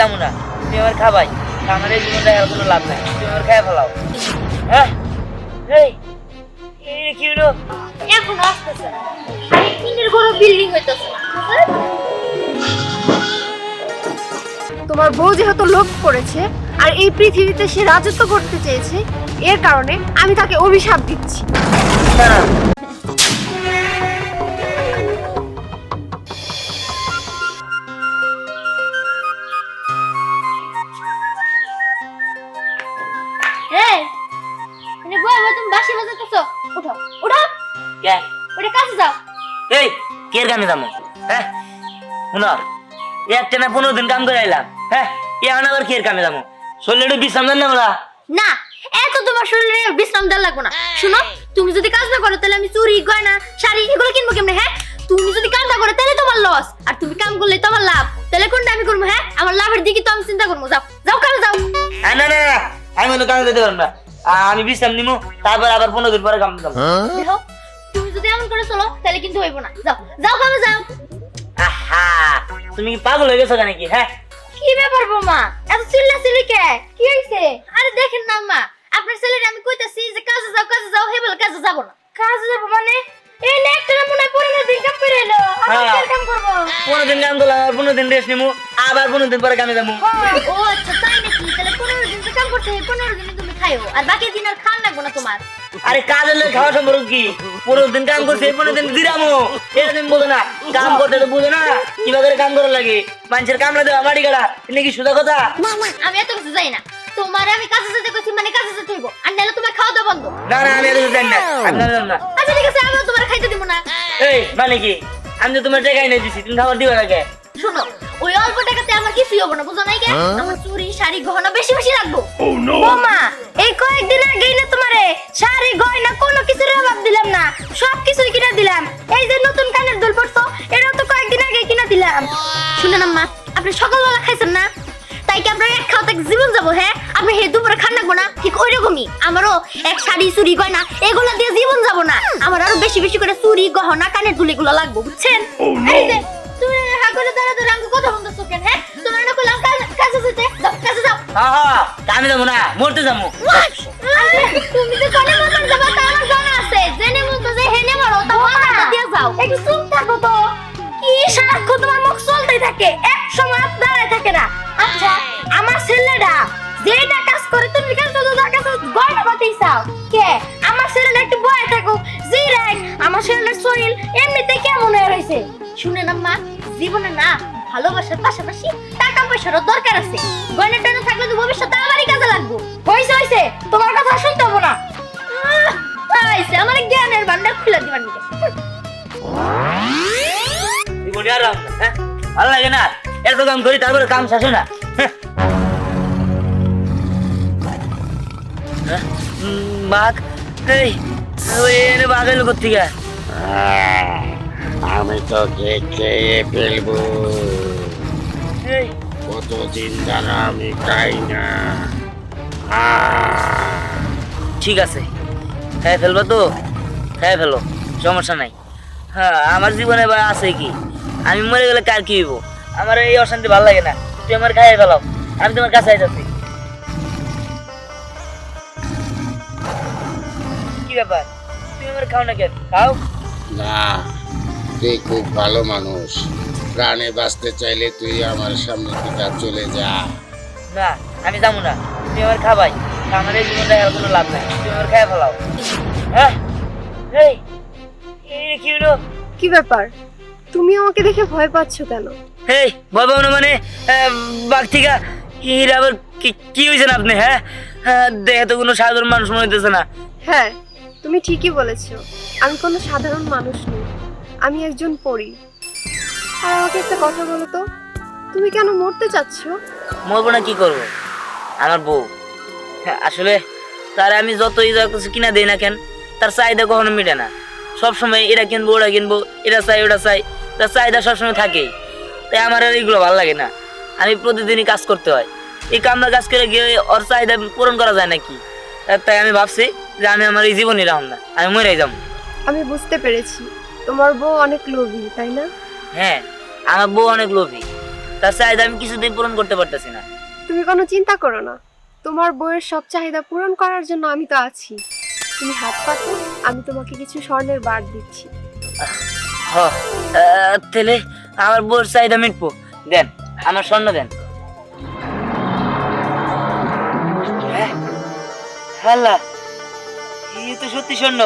যাব না। তুমি আমার খাবাই। আমার এই জীবনটা আর কোনো লাভ নাই। তুমি আমার খাই ফেলাও। হ্যাঁ? এই এই কি হলো? এখন আসতেছে না। বড় বিল্ডিং হইতেছে তোমার বউ যেহেতু লোভ করেছে আর এই পৃথিবীতে সে রাজত্ব করতে চেয়েছে এর কারণে আমি তাকে অভিশাপ দিচ্ছি। বাসি উঠো। উঠো। কে? ওটা কাছে যাও। এই কে যাব? হ্যাঁ? শুনো একটা না পনেরো দিন কাম করে আইলাম। হ্যাঁ? এ আনা আবার কে কামে যাব? শরীরে বিশ্রাম দেন না বলা না এত তোমার শরীরে বিশ্রাম দেওয়া লাগবে না। শুনো তুমি যদি কাজ না করো তাহলে আমি চুরি গয়না শাড়ি এগুলো কিনবো কেমনে হ্যাঁ? তুমি যদি কাম না করো তাহলে তোমার লস আর তুমি কাম করলে তোমার লাভ। তাহলে কোনটা আমি করব হ্যাঁ? আমার লাভের দিকে তো আমি চিন্তা করব। যাও যাও কামে যাও। না না না আমি কামে যেতে পারব না। আমি বিশ্রাম নিবো তারপর আবার পনেরো দিন পরে কাম যাব দেখো তুমি যদি এমন করে চলো তাহলে কিন্তু হইব না। যাও যাও কামে যাও। আহা তুমি কি পাগল হয়ে গেছো নাকি হ্যাঁ? কি ব্যাপার বোমা? এত চিল্লা চিল্লি কে? কি হইছে? আরে দেখেন না মা। আপনার ছেলের আমি কইতাছি যে কাজে যাও কাজে যাও হে বলে কাজে যাব না। কাজে যাব মানে? এই নে একটা মনে হয় পরিণত দিন কাম করে এলো। আমি হ্যাঁ। কাম করব। পনেরো দিন কাম করলাম আবার পনেরো দিন রেস্ট নিবো আবার পনেরো দিন পরে কামে যাব। ও আচ্ছা তাই নাকি? তাহলে পনেরো দিন তো কাম করতে হবে পনেরো দিন তুমি খাইও আর বাকি দিন আর খান লাগবো না তোমার? আরে কাজের লোক খাওয়া সম্পর্ক কি? পনেরো দিন কাম করছে পনেরো দিন দিরামো। এটা তুমি বোঝো না। কাম করতে তো বুঝো না। কীভাবে কাম করা লাগে? মানুষের কামড়া দেওয়া মাটি কাটা এটা কি সুদা কথা? আমি এত কিছু যাই না। তোমার আমি কাজে যেতে কইছি মানে কাজে যেতে হইব। আর নাহলে তোমার খাওয়া দাওয়া বন্ধ। না না আমি এত কিছু জানি না। আমি না। আচ্ছা ঠিক আছে আমিও তোমার খাইতে দিব না। এই মানে কি? আমি তো তোমার টাকাই নিয়ে দিছি তুমি খাবার দিবে না কে? শোনো ওই অল্প টাকাতে আমার কিছুই হব না বুঝো নাই কে? আমার চুরি শাড়ি গহনা বেশি বেশি লাগবো। মা এই কয়েকদিন আগেই না তোমারে শাড়ি গয়না কোনো কিছুর অভাব দিলাম না সব কিছুই কিনে দিলাম। এই যে নতুন কানের দুল পড়ছো এটাও তো কয়েকদিন আগে কিনে দিলাম। শুনেন আম্মা আপনি সকালবেলা খাইছেন না? তাই কি আপনার এক খাওয়াতে জীবন যাব হ্যাঁ? আপনি হে দুপুরে খান লাগবো না? ঠিক ওই রকমই আমারও এক শাড়ি চুরি গয়না এগুলো দিয়ে জীবন যাব না। আমার আরও বেশি বেশি করে চুরি গহনা কানের দুল এগুলো লাগবো বুঝছেন? হ্যাঁ কামে যাব না মরতে যাব আছে জেনে বলতো যে হেনে মারো তা মাথা থাকো কি সারাক্ষণ তোমার মুখ চলতেই থাকে এক সময় দাঁড়ায় থাকে না আচ্ছা আমার ছেলেটা যেটা কাজ করে তুমি কেন শুধু তার চাও কে আমার ছেলেটা একটু বয়ে থাকো জি রাইট আমার ছেলের শরীর এমনিতে কেমন হয়ে রয়েছে শুনে না মা জীবনে না ভালোবাসার পাশাপাশি টাকা পয়সারও দরকার আছে। গয়না টয়না থাকলে তো ভবিষ্যতে আমারই কাজে লাগবো। হয়েছে হয়েছে তোমার কথা শুনতে হব না। হয়েছে আমার জ্ঞানের ভান্ডার খুলে দিবার নিকে। না, হ্যাঁ? ভালো লাগে না? এত কাম করি তারপরে কাম শেষ না? হ্যাঁ। হ্যাঁ, উম, বাঘ এই ওই এনে বাঘ এলো কোথেকে আমি তো খেয়ে ফেলব। কতদিন দ্বারা আমি খাই না। ঠিক আছে। খাই ফেলব তো? খাই ফেলো সমস্যা নাই। হ্যাঁ আমার জীবনে বা আছে কি? আমি মরে গেলে কার কি হইব? আমার এই অশান্তি ভালো লাগে না। তুই আমার খাইয়ে ফেলাও আমি তোমার কাছে আইতাছি। কি ব্যাপার? তুমি আমার খাও না কেন? খাও। না তুই খুব ভালো মানুষ। প্রাণে বাঁচতে চাইলে তুই আমার সামনে থেকে চলে যা। না আমি যাব না। তুমি আমার খাবাই। আমার এই জীবনটা আর কোনো লাভ নাই। তুমি আমার খাইয়ে ফেলাও। হ্যাঁ? এই এই কি হলো? কি ব্যাপার? তুমি আমাকে দেখে ভয় পাচ্ছ কেন? এই ভয় পাবো না মানে আহ, বাঘ থেকে এর আবার কি কি হয়েছেন আপনি হ্যাঁ? দেখে তো কোনো সাধারণ মানুষ মনে হইতেছে না। হ্যাঁ তুমি ঠিকই বলেছ। আমি কোনো সাধারণ মানুষ নই। আমি একজন পরী। আর আমাকে একটা কথা বলো তো তুমি কেন মরতে চাচ্ছ? মরবো না কি করব? আমার বউ। হ্যাঁ, আসলে তার আমি যতই যা কিছু কিনা দেই না কেন তার চাহিদা কখনো মিটে না। সবসময় এটা কিনবো ওটা কিনবো এটা চাই ওটা চাই তার চাহিদা সবসময় থাকেই। তাই আমার আর এইগুলো ভালো লাগে না। আমি প্রতিদিনই কাজ করতে হয়। এই কামরা কাজ করে গিয়ে ওর চাহিদা পূরণ করা যায় নাকি? তাই আমি ভাবছি যে আমি আমার এই জীবনই রাখুন না আমি মরে যাব। আমি বুঝতে পেরেছি। তোমার বউ অনেক লোভী তাই না? হ্যাঁ আমার বউ অনেক লোভী। তার চাহিদা আমি কিছুতেই পূরণ করতে পারতেছি না। তুমি কোনো চিন্তা করো না। তোমার বইয়ের সব চাহিদা পূরণ করার জন্য আমি তো আছি। তুমি হাত পাতো আমি তোমাকে কিছু স্বর্ণের বার দিচ্ছি। হ তাহলে আমার বউর চাহিদা মিটবো। দেন আমার স্বর্ণ দেন। হ্যাঁ তো সত্যি স্বর্ণ।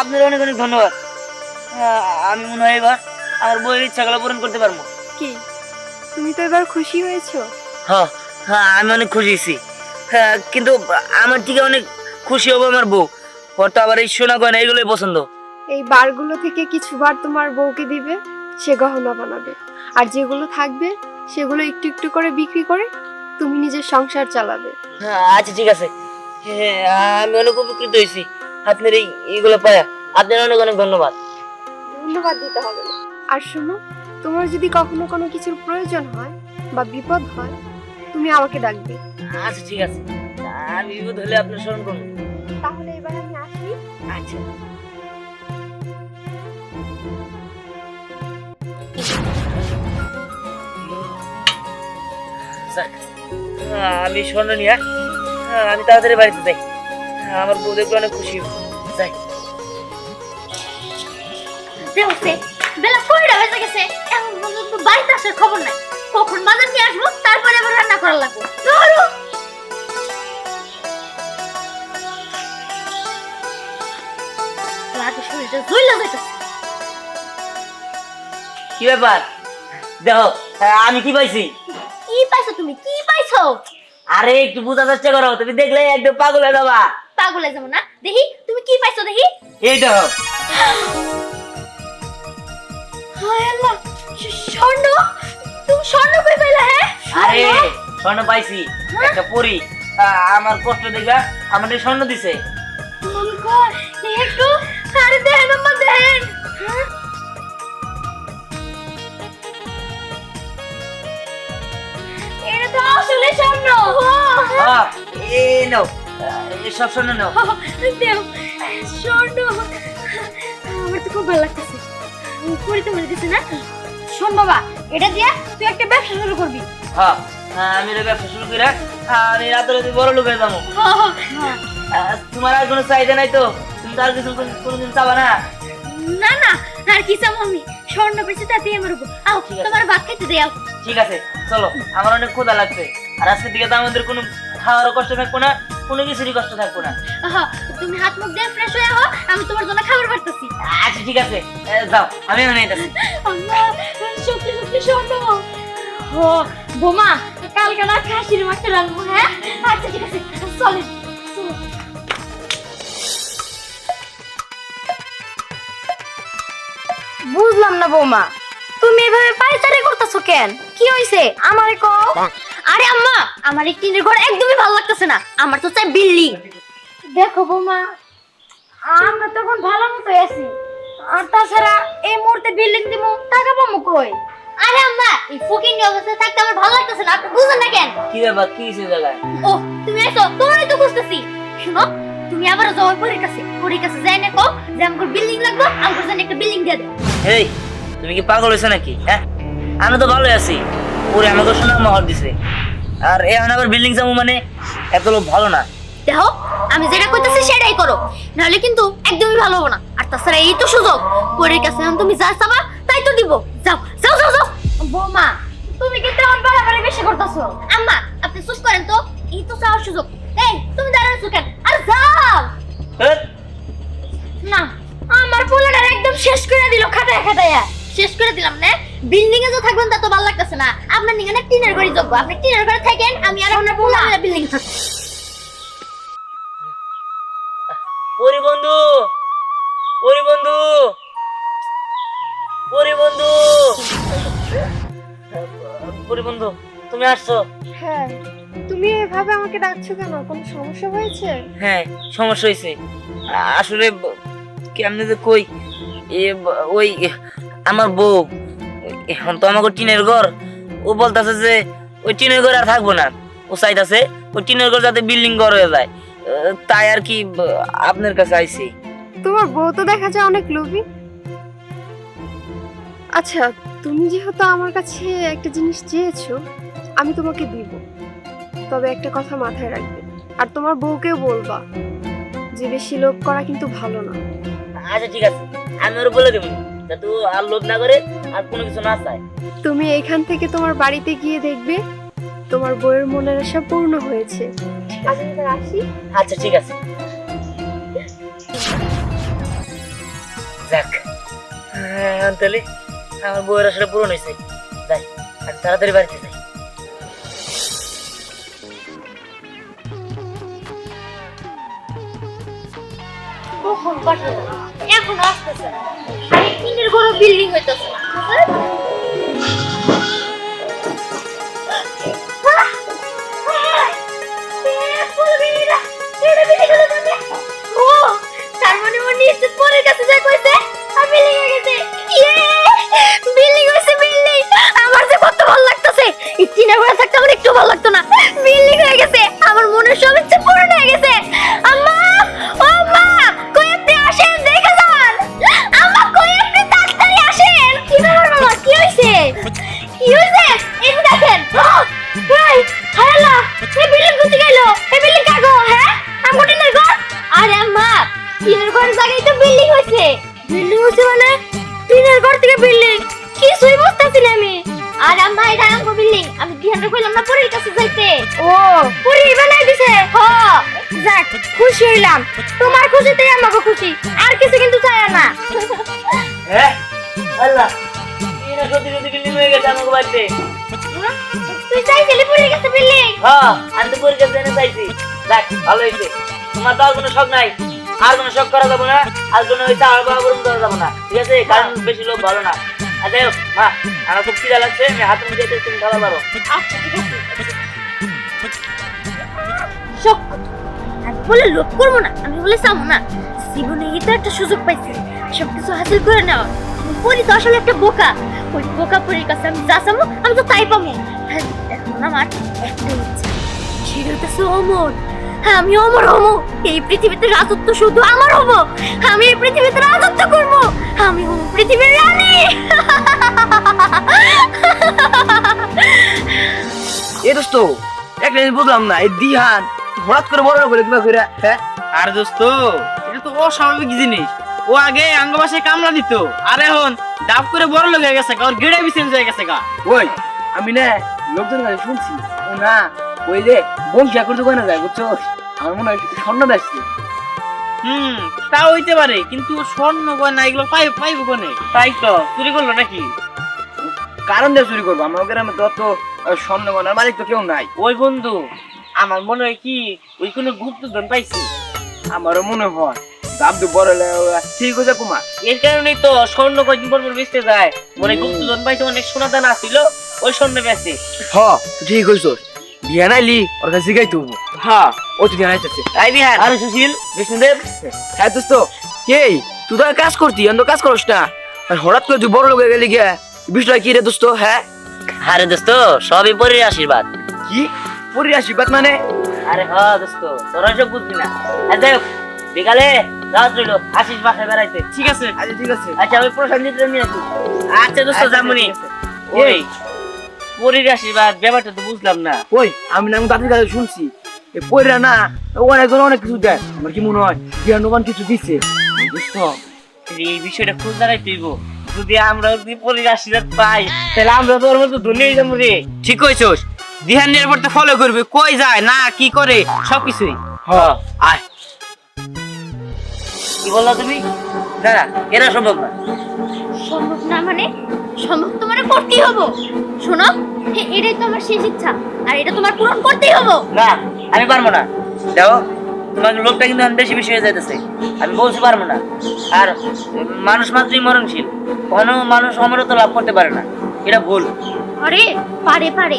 আপনার অনেক অনেক ধন্যবাদ। আমি মনে হয় এবার আমার বইয়ের ইচ্ছাগুলো পূরণ করতে পারব। কি? তুমি তো এবার খুশি হয়েছো? হ্যাঁ হ্যাঁ আমি অনেক খুশি হয়েছি। হ্যাঁ কিন্তু আমার থেকে অনেক খুশি হব আমার বউ। ওর তো আবার এই সোনা গয়না এগুলোই পছন্দ। এই বারগুলো থেকে কিছু বার তোমার বউকে দিবে সে গহনা বানাবে। আর যেগুলো থাকবে সেগুলো একটু একটু করে বিক্রি করে তুমি নিজের সংসার চালাবে। হ্যাঁ, আচ্ছা ঠিক আছে। হ্যাঁ আমি অনেক উপকৃত হয়েছি। আপনার এই এইগুলো পায়া। আপনার অনেক অনেক ধন্যবাদ। ধন্যবাদ দিতে হবে। না আর শোনো তোমার যদি কখনো কোনো কিছুর প্রয়োজন হয় বা বিপদ হয় তুমি আমাকে ডাকবে। আচ্ছা ঠিক আছে। আমি বিপদ হলে আপনার স্মরণ করব। তাহলে এবার আমি আসি। আচ্ছা। আমি স্বর্ণ নিয়ে হ্যাঁ, আমি তাড়াতাড়ি বাড়িতে যাই। হ্যাঁ, আমার বউ দেখলে অনেক খুশি হবে। দেখছে বেলা কয়টা বেজে গেছে। এখন পর্যন্ত বাড়িতে আসার খবর নাই। কখন বাজার নিয়ে আসব তারপরে আবার রান্না করা লাগবে। ধরো। রাতে শরীরটা জ্বলে যাইতেছে। কি ব্যাপার? দেখো হ্যাঁ, আমি কি পাইছি? কি পাইছো তুমি? কি পাইছো? আরে একটু বোঝার চেষ্টা করো তুমি দেখলে একদম পাগল হয়ে যাবা। পাগলে যাব না। দেখি তুমি কি পাইছো দেখি। এই দেখো। হায় আল্লাহ স্বর্ণ? তুমি স্বর্ণ কই পাইলা হ্যাঁ আরে স্বর্ণ? পাইছি একটা পরি। আমার কষ্ট দেখা আমাদের স্বর্ণ দিছে। একটু আরে দেখেন আম্মা দেখেন হ্যাঁ? এটা তো আসলে স্বর্ণ। হ্যাঁ, নাও এই স্বর্ণ নাও। দেও স্বর্ণ। আমার তো খুব ভালো লাগতেছে। পরিতে মনে না? শোন বাবা এটা দিয়া তুই একটা ব্যবসা শুরু করবি। হ্যাঁ হ্যাঁ, আমি এটা ব্যবসা শুরু করে আমি রাতে রাতে বড় লোক হয়ে যাব। তোমার আর কোনো চাহিদা নাই তো? তুমি তো আর কিছু কোনোদিন চাবা না? না না আর কি চাম আমি? স্বর্ণ পেয়েছি তাতেই আমার উপর। আও ঠিক আছে। তোমার ভাত খেতে দেও ঠিক আছে চলো আমার অনেক ক্ষুধা লাগছে। আর আজকে দিকে তো আমাদের কোনো খাওয়ারও কষ্ট থাকব না। কোনো কিছুরই কষ্ট থাকব না। আহা, তুমি হাত মুখ দিয়ে ফ্রেশ হয়ে আহো আমি তোমার জন্য খাবার পারতেছি আচ্ছা ঠিক আছে। এ, যাও আমি এখন এইটাছি আল্লাহ সত্যি সত্যি স্বর্ণ ও বোমা কালকে না খাসির মাংস রাখব হ্যাঁ? আচ্ছা ঠিক আছে চলেন চলো। বুঝলাম না বৌমা তুমি এভাবে পাইচারি করতেছো কেন? কি হইছে? আমারে কও? আমার এই টিনের ঘর একদমই ভালো লাগতেছে না। আমার তো চাই বিল্ডিং। দেখো বৌমা আমরা তখন ভালো মতো আছি। আর তাছাড়া এই মুহূর্তে বিল্ডিং দিব টাকা পাবো কই? আরে আম্মা এই ফুকিং অবস্থায় থাকতে আমার ভালো লাগতেছে না আপনি বুঝেন না কেন? কি ব্যাপার কি হয়েছে জায়গায়? ও তুমি এসো তোমারই তো বুঝতেছি শুনো তুমি আবার যাও পরীর কাছে। পরীর কাছে যাই না কও যে আমাকে বিল্ডিং লাগবে আমাকে যেন একটা বিল্ডিং দিয়ে দে এই তুমি কি পাগল হয়েছো নাকি হ্যাঁ? আমি তো ভালোই আছি। ওরে আমাকে শোনা মহর দিছে। আর এখন আবার বিল্ডিং যাব মানে এত লোক ভালো না। দেখো আমি যেটা কইতেছি সেটাই করো। নাহলে কিন্তু একদমই ভালো হবে না। আর তাছাড়া এই তো সুযোগ। পরীর কাছে এখন তুমি যা চাবা তাই তো দিব। যাও যাও যাও যাও। বৌমা তুমি কিন্তু এখন বাড়াবাড়ি বেশি করতেছো? আম্মা আপনি চুপ করেন তো। এই তো চাওয়ার সুযোগ। এই তুমি দাঁড়াচ্ছ কেন? আর যাও? না আমার পোলাটার একদম শেষ করে দিল খাটায় খাটায়। শেষ করে দিলাম না। বিল্ডিং এ তো থাকবেন তা তো ভালো লাগতেছে না। আপনার নিগানে টিনের ঘরে যাব। আপনি টিনের ঘরে থাকেন আমি আর আপনার পোলা বিল্ডিং থাকব। পরি বন্ধু পরি বন্ধু পরি বন্ধু। পরি বন্ধু তুমি আসছো? হ্যাঁ তুমি এভাবে আমাকে ডাকছো কেন? কোনো সমস্যা হয়েছে? হ্যাঁ সমস্যা হয়েছে। আসলে কেমনে যে কই? এ ওই আমার বউ এখন তো আমাকে টিনের ঘর ও বলতেছে যে ওই টিনের ঘর আর থাকব না। ও চাইতাছে ওই টিনের ঘর যাতে বিল্ডিং ঘর হয়ে যায়। তাই আর কি আপনার কাছে আইছি। তোমার বউ তো দেখা যায় অনেক লোভী। আচ্ছা তুমি যেহেতু আমার কাছে একটা জিনিস চেয়েছো আমি তোমাকে দিব। তবে একটা কথা মাথায় রাখবে। আর তোমার বউকেও বলবা যে বেশি লোভ করা কিন্তু ভালো না। আচ্ছা ঠিক আছে। আমি ওর বলে দেবো। যাতে ও আর লোভ না করে আর কোনো কিছু না চায়। তুমি এখান থেকে তোমার বাড়িতে গিয়ে দেখবে তোমার বইয়ের মনের আশা পূর্ণ হয়েছে। ঠিক আছে এবার আসি। আচ্ছা ঠিক আছে। যাক। হ্যাঁ, তাহলে আমার বইয়ের আসলে পূরণ হয়েছে। যাই আর তাড়াতাড়ি বাড়িতে যাই। কখন পাঠাবো? এখন আসতেছে আরে কিনের বিল্ডিং হইতাছে না। আমার একটু ভালো লাগতো না। বিল্ডিং হয়ে গেছে। আমার মনের সব ইচ্ছে হইছে এই দেখেন এই হায়লা এই বিল্ডিং কোথায় গেল? এই বিল্ডিং কাগো হ্যাঁ? আমগো টিনের ঘর আরে আম্মা টিনের ঘরের জায়গায় তো বিল্ডিং হইছে বিল্ডিং হইছে মানে টিনের ঘর থেকে বিল্ডিং কিছুই বুঝতেছি না আমি। আর আম্মা এটা আমগো বিল্ডিং আমি ধ্যান কইলাম না পরীর কাছে যাইতে। ও পরী বানাই দিছে। হ। যাক খুশি হইলাম। তোমার খুশিতেই আমাকে খুশি। আর কিছু কিন্তু চাই না। হ্যাঁ আল্লাহ এরা সত্যি সত্যি বিল্ডিং হয়ে গেছে আমার বাড়িতে। তুই চাইছিলি পরীর কাছে বিল্ডিং হ্যাঁ আমি তো পরীক্ষা জেনে চাইছি। যাক ভালো হয়েছে। তোমার তো আর কোনো শখ নাই। আর কোনো শখ করা যাবে না আর কোনো হইতে আর বাবরণ করা যাবে না। ঠিক আছে? কারণ বেশি লোক ভালো না। মা আমার খুব খিদা লাগছে আমি হাতে মুখে তুমি খাওয়া পারো আচ্ছা ঠিক আছে। শখ আমি বলে লোভ করব না আমি বলে চাবো না। জীবনে তো একটা সুযোগ পাইছি। সবকিছু হাসিল করে নেওয়া পরি তো আসলে একটা বোকা। ওই বোকা পরির কাছে আমি যা চাবো আমি তো তাই পাবো হ্যাঁ, এখন আমার একটাই ইচ্ছা। সেটা হচ্ছে অমর। হ্যাঁ আমি অমর হব। এই পৃথিবীতে রাজত্ব শুধু আমার হব। আমি এই পৃথিবীতে রাজত্ব করব। আমি হব পৃথিবীর রানী। এ দোস্ত একটা জিনিস বুঝলাম না। এই দিহান হঠাৎ করে বড় করে কিবা করে হ্যাঁ? আর দোস্ত এটা তো অস্বাভাবিক জিনিস। ও আগে আঙ্গবাসে কামলা দিত। আর এখন ডাব করে বড় লোক হয়ে গেছে ওর গেড়ে চেঞ্জ হয়ে গেছে গা। ওই আমি না লোকজন কাছে শুনছি। ও না ওই যে বংশিয়া করতে কোনে যায় বুঝছ? আমার মনে হয় স্বর্ণ দেখছি হুম তা হইতে পারে কিন্তু স্বর্ণ গয়না এগুলো পাই পাইবো কোনে? তাই তো। চুরি করল নাকি? কারণ দিয়ে চুরি করব আমার গ্রামে তো অত স্বর্ণ গয়নার মালিক তো কেউ নাই। ওই বন্ধু আমার মনে হয় কি ওই কোনো গুপ্তধন পাইছি। আমারও মনে হয়। তো বড় ঠিক হয়েছে কুমার এর কারণেই তো স্বর্ণ কয়দিন পর পর বেচতে যায়। মনে গুপ্তধন পাইছে অনেক সোনা দানা ছিল ওই স্বর্ণ বেচে। হ ঠিক হয়েছ বিহান আইলি ওর কাছে শিখাই তো হ্যাঁ ও তুই জানাই চাচ্ছে আই বিহার। আর সুশীল বিষ্ণুদেব। হ্যাঁ দোস্ত। কে তুই তো কাজ করতি অন্য কাজ করস না। আর হঠাৎ করে তুই বড় লোক হয়ে গেলি গিয়া বিষয়টা কি রে দোস্ত হ্যাঁ? আরে দোস্ত সবই পরীর আশীর্বাদ। কি? পরি আশীর্বাদ মানে? আরে হ্যাঁ দোস্ত তোরা সব বুঝবি না। আর যাই হোক বিকালে রাত রইল আসিস বাসায় বেড়াইতে। ঠিক আছে। আচ্ছা ঠিক আছে। আচ্ছা আমি প্রশান্তিতে নিয়ে আসি। আচ্ছা দোস্ত আচ্ছা, জামুনি ওই। পরীর আশীর্বাদ ব্যাপারটা তো বুঝলাম না। ওই আমি না দাদির কাছে শুনছি। না অনেকজন অনেক কিছু দেয়। আমার কি মনে হয় জ্ঞানবান কিছু দিচ্ছে দোস্ত এই বিষয়টা খোঁজ দাঁড়াই তুইব। যদি আমরা যদি পরির আশীর্বাদ পাই তাহলে আমরা তোর মতো ধনী হয়ে যাব রে। ঠিক দিহান নিরাপত্তা ফলো করবে কই যায় না কি করে সবকিছুই। হ্যাঁ। আয়। কি বললা তুমি? না না এটা সম্ভব না। সম্ভব না মানে? সম্ভব তো মানে করতেই হব। শোনো এটাই তো আমার শেষ ইচ্ছা আর এটা তোমার পূরণ করতেই হব। না আমি পারব না। দেখো তোমার লোকটা কিন্তু এখন বেশি বেশি হয়ে যাইতেছে। আমি বলতে পারব না। আর মানুষ মাত্রই মরণশীল। কোনো মানুষ অমরত্ব লাভ করতে পারে না। এটা ভুল। আরে পারে পারে।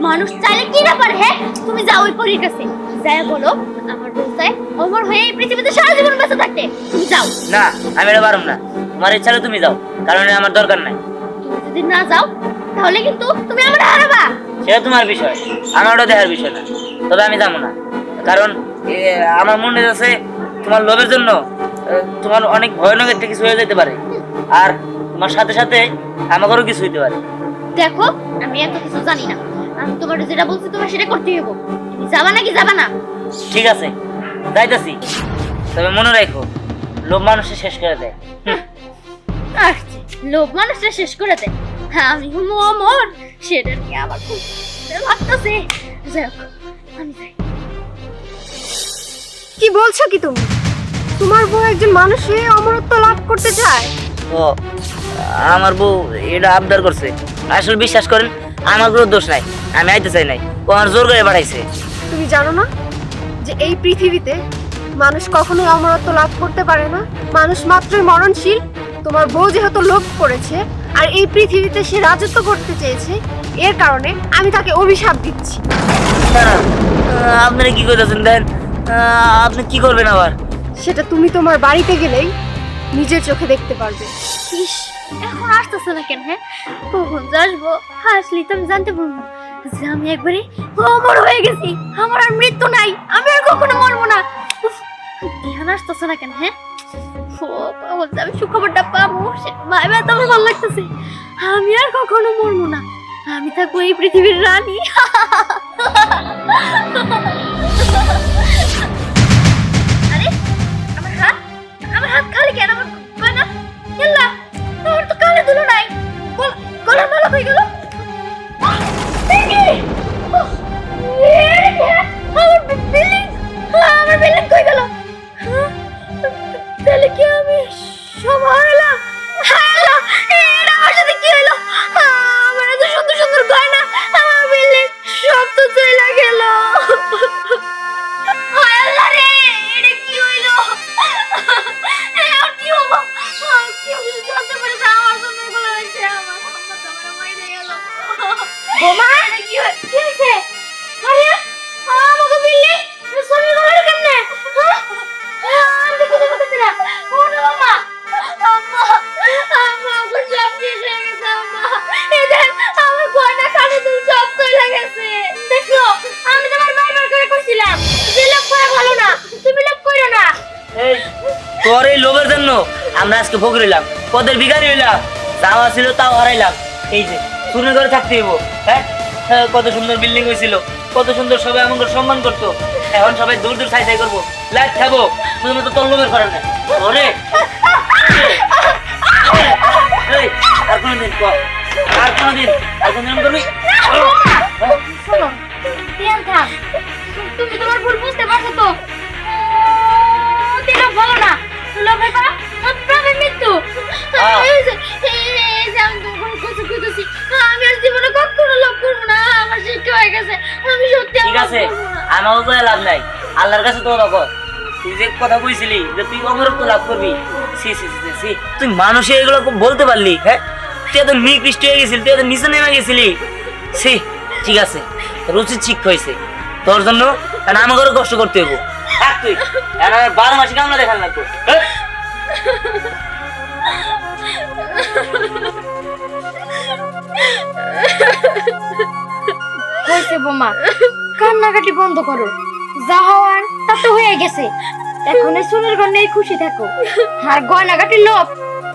মানুষ চাইলে কি না পারে হ্যাঁ? তুমি যাও ওই পরীর কাছে। বলো আমার অমর হয়ে এই পৃথিবীতে সারা জীবন বেঁচে থাকতে। তুমি যাও। না আমি এটা না। তোমার ইচ্ছা হলে তুমি যাও কারণ এটা আমার দরকার নাই। তুমি যদি না যাও তাহলে কিন্তু তুমি আমার হারাবা। সেটা তোমার বিষয় আমার ওটা দেখার বিষয় না। তবে আমি যাব না। কারণ আমার মনে আছে তোমার লোভের জন্য তোমার অনেক ভয়ানক একটা কিছু হয়ে যেতে পারে। আর তোমার সাথে সাথে আমাকেও কিছু হইতে পারে। দেখো আমি এত কিছু জানি না। আমি তোমার যেটা বলছি তোমার সেটা করতে হইব তুমি যাবা নাকি যাবা না? ঠিক আছে যাইতাছি। তবে মনে রাখো লোভ মানুষে শেষ করে দেয়। লোভ মানুষটা শেষ করে দেয়। আমি অমর সেটা নিয়ে আমার খুব লাগতেছে যাই হোক, আমি যাই। কি বলছো কি তুমি? তোমার বউ একজন মানুষ হয়ে অমরত্ব লাভ করতে চায়? ও আমার বউ এটা আবদার করছে। আসলে বিশ্বাস করেন আমার কোনো দোষ নাই আমি আইতে চাই নাই। ও আমার জোর করে পাঠাইছে তুমি জানো না যে এই পৃথিবীতে মানুষ কখনোই অমরত্ব লাভ করতে পারে না? মানুষ মাত্রই মরণশীল। তোমার বউ যেহেতু লোভ করেছে আর এই পৃথিবীতে সে রাজত্ব করতে চেয়েছে এর কারণে আমি তাকে অভিশাপ দিচ্ছি। না আপনারা কি করতেছেন? দেন আপনি কি করবেন আবার? সেটা তুমি তোমার বাড়িতে গেলেই নিজের চোখে দেখতে পারবে। ইস এখন আসতেছে না কেন হ্যাঁ? কখন আসব আসলি তো আমি জানতে পারব যে আমি একবারে অমর হয়ে গেছি। আমার আর মৃত্যু নাই, আমি আর কখনো মরবো না। ধ্যান আসতেছে না কেন হ্যাঁ? আমি সুখবরটা পাবো, সে ভাইবা তো আমার ভালো লাগতেছে। আমি আর কখনো মরবো না, আমি থাকব এই পৃথিবীর রানী। আরে, আমার হাত হাত খালি কেন? আমার তো কানে দুলো নাই। গল- মালা হয়ে গেল? আমার আমরা আজকে ভোগ রইলাম কদের ভিখারি হইলাম যাওয়া ছিল তাও হারাইলাম। এই যে শুনে করে থাকতে হইব। হ্যাঁ? হ্যাঁ, কত সুন্দর বিল্ডিং হয়েছিল কত সুন্দর সবাই আমাকে সম্মান করতো। এখন সবাই দূর দূর সাই সাই করব। লাইট খাব শুধুমাত্র তোর লোভের করে না আর কোনোদিন আর কোনোদিন আর কোনোদিন করবি? তুমি তোমার ভুল বুঝতে পারছ তো? ভালো না। মৃত্যু। এই যে আমি তোমার আমি আর জীবনে কখনো লোভ করব না আমার শিক্ষা হয়ে গেছে। আমি সত্যি ঠিক আছে আমারও তো লাভ নাই। আল্লাহর কাছে তো তুই যে কথা কইছিলি যে তুই অমরত্ব লাভ করবি সি সি সি সি তুই মানুষে এগুলো বলতে পারলি হ্যাঁ? তুই এত নিকৃষ্ট হয়ে গেছিলি তুই এত নিচে নেমে গেছিলি। সি ঠিক আছে তোর উচিত শিক্ষা হয়েছে। তোর জন্য কারণ আমাকেও কষ্ট করতে থাক তুই এখন বারো মাসে কামনা দেখান লাগতো হ্যাঁ? হয়েছে বোমা। কান্নাকাটি বন্ধ করো। যা হওয়ার তা তো হয়ে গেছে। এখন এই সোনার গয়নায় খুশি থাকো। আর গয়নাগাটির লোভ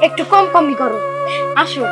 একটু কম কমই করো। আসো।